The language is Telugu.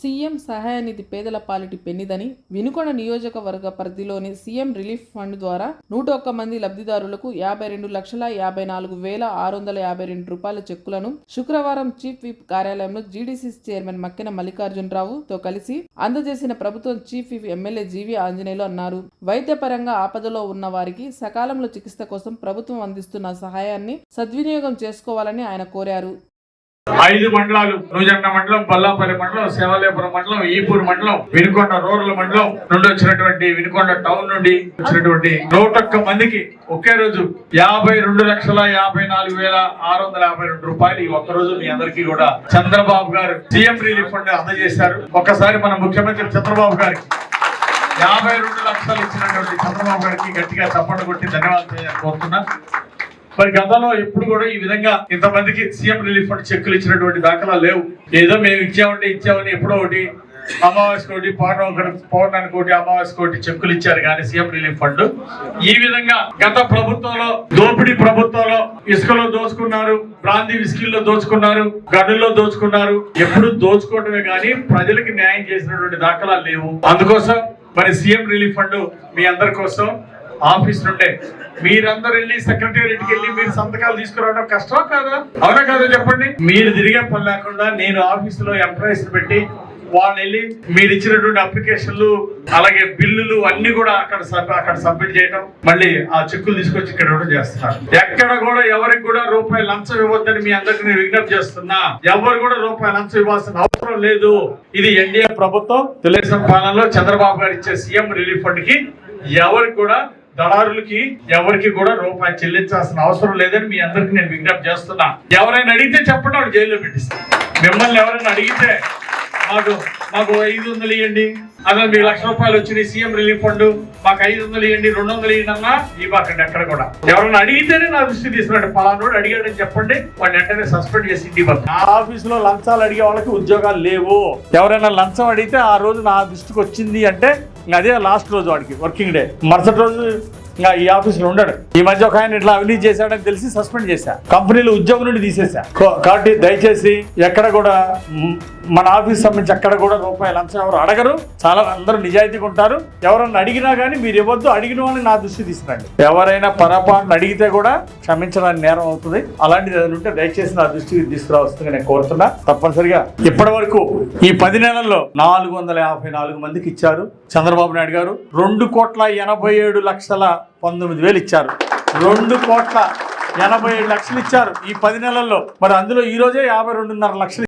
సీఎం సహాయ నిధి పేదల పాలిటి పెన్నిదని వినుకొండ నియోజకవర్గ పరిధిలోని సీఎం రిలీఫ్ ఫండ్ ద్వారా నూట ఒక్క మంది లబ్ధిదారులకు యాభై రెండు లక్షల యాభై నాలుగు వేల ఆరు వందల యాభై రెండు రూపాయల చెక్కులను శుక్రవారం చీఫ్ విప్ కార్యాలయంలో జీడీసీ చైర్మన్ మక్కెన మల్లికార్జునరావుతో కలిసి అందజేసిన ప్రభుత్వం చీఫ్ విప్ ఎమ్మెల్యే జీవి ఆంజనేయులు అన్నారు. వైద్యపరంగా ఆపదలో ఉన్న వారికి సకాలంలో చికిత్స కోసం ప్రభుత్వం అందిస్తున్న సహాయాన్ని సద్వినియోగం చేసుకోవాలని ఆయన కోరారు. ఐదు మండలాలు నూజండ మండలం బల్లాపల్లి మండలం శివాలయపురం మండలం ఈపూర్ మండలం వినుకొండ రూరల్ మండలం నుండి వచ్చినటువంటి వినుకొండ టౌన్ నుండి వచ్చినటువంటి నూట ఒక్క మందికి ఒకే రోజు యాభై రెండు లక్షల యాభై నాలుగు వేల ఆరు వందల యాభై రెండు రూపాయలు ఈ ఒక్క రోజు మీ అందరికీ కూడా చంద్రబాబు గారు సీఎం రిలీఫ్ ఫండ్ అందజేశారు. ఒక్కసారి మన ముఖ్యమంత్రి చంద్రబాబు గారికి యాభై రెండు లక్షలు ఇచ్చినటువంటి చంద్రబాబు గారికి గట్టిగా చప్పట్లు కొట్టి ధన్యవాదాలు కోరుతున్నా మరి గతంలో ఎప్పుడు కూడా ఈ విధంగా ఇంతమందికి సీఎం రిలీఫ్ ఫండ్ చెక్కులు ఇచ్చినటువంటి దాఖలా లేవు. ఏదో మేము ఇచ్చామంటే ఇచ్చామని ఎప్పుడో ఒకటి అమావాస్య కోటి పౌర్ణమి పౌర్ణానికి కోటి అమావాస్య కోటి చెక్కులు ఇచ్చారు కానీ సీఎం రిలీఫ్ ఫండ్. ఈ విధంగా గత ప్రభుత్వంలో దోపిడీ ప్రభుత్వంలో ఇసుకలో దోచుకున్నారు బ్రాంతి విస్కిల్లో దోచుకున్నారు గనుల్లో దోచుకున్నారు. ఎప్పుడు దోచుకోవటమే కానీ ప్రజలకు న్యాయం చేసినటువంటి దాఖలాలు లేవు. అందుకోసం మరి సీఎం రిలీఫ్ ఫండ్ మీ అందరి కోసం ఆఫీస్ నుండే మీరందరూ వెళ్ళి సెక్రటేరియట్కి వెళ్ళి మీరు సంతకాలు తీసుకురావడం కష్టం కాదా? అవునా కాదా చెప్పండి? మీరు తిరిగే పని లేకుండా నేను ఆఫీస్లో ఎంప్లాయీస్ పెట్టి వాళ్ళు వెళ్ళి మీరు ఇచ్చినటువంటి అప్లికేషన్లు అలాగే బిల్లులు అన్ని కూడా అక్కడ అక్కడ సబ్మిట్ చేయడం మళ్ళీ ఆ చెక్కులు తీసుకొచ్చి ఇక్కడ ఇవ్వడం చేస్తున్నారు. ఎక్కడ కూడా ఎవరికి కూడా రూపాయి లంచం ఇవ్వద్దని మీ అందరికి నేను విజ్ఞప్తి చేస్తున్నా. ఎవరు కూడా రూపాయి లంచం ఇవ్వాల్సిన అవసరం లేదు. ఇది ఎన్డీఏ ప్రభుత్వం. తెలుగుదేశం పాలనలో చంద్రబాబు గారు ఇచ్చే సీఎం రిలీఫ్ ఫండ్కి ఎవరికి కూడా దళారులకి ఎవరికి కూడా రూపాయి చెల్లించాల్సిన అవసరం లేదని మీ అందరికి నేను విజ్ఞప్తి చేస్తున్నా. ఎవరైనా అడిగితే చెప్పండి వాడు జైల్లో పెట్టిస్తాను మిమ్మల్ని ఎవరైనా అడిగితే మాకు మాకు ఐదు వందలు ఇవ్వండి అదే మీకు లక్ష రూపాయలు వచ్చినాయి సీఎం రిలీఫ్ ఫండ్ మాకు ఐదు వందలు ఇవ్వండి రెండు వందలు ఇవ్వండి అన్నా ఇవ్వకండి ఎక్కడ కూడా. ఎవరైనా అడిగితేనే నా దృష్టి తీసుకురండి. పలానోడు అడిగాడని చెప్పండి వాడిని వెంటనే సస్పెండ్ చేసి ఇంటికి నా ఆఫీస్లో లంచాలు అడిగే వాళ్ళకి ఉద్యోగాలు లేవు. ఎవరైనా లంచం అడిగితే ఆ రోజు నా దృష్టికి వచ్చింది అంటే అదే లాస్ట్ రోజు వాడికి వర్కింగ్ డే. మరుసటి రోజు ఇంకా ఈ ఆఫీసులో ఉండడు. ఈ మధ్య ఒక ఆయన ఇట్లా అవినీతి చేశాడని తెలిసి సస్పెండ్ చేశా. కంపెనీలు ఉద్యోగం నుండి తీసేసా కాబట్టి దయచేసి ఎక్కడ కూడా మన ఆఫీస్ సంబంధించి ఎక్కడ కూడా రూపాయి లంచం ఎవరు అడగరు. చాలా అందరూ నిజాయితీగా ఉంటారు. ఎవరన్నా అడిగినా కానీ మీరు ఇవ్వద్దు అడిగిన వాళ్ళని నా దృష్టి తీసుకురండి. ఎవరైనా పొరపాటున అడిగితే కూడా క్షమించడానికి నేరం అవుతుంది. అలాంటిది ఏదైనా ఉంటే దయచేసి నా దృష్టికి తీసుకురావస్తుందిగా నేను కోరుతున్నా. తప్పనిసరిగా ఇప్పటి వరకు ఈ పది నెలల్లో నాలుగు వందల యాభై నాలుగు మందికి ఇచ్చారు చంద్రబాబు నాయుడు గారు. రెండు కోట్ల ఎనభై ఏడు లక్షల పంతొమ్మిది వేలు ఇచ్చారు. రెండు కోట్ల ఎనభై లక్షలు ఇచ్చారు ఈ పది నెలల్లో. మరి అందులో ఈ రోజే యాభై రెండున్నర లక్షలు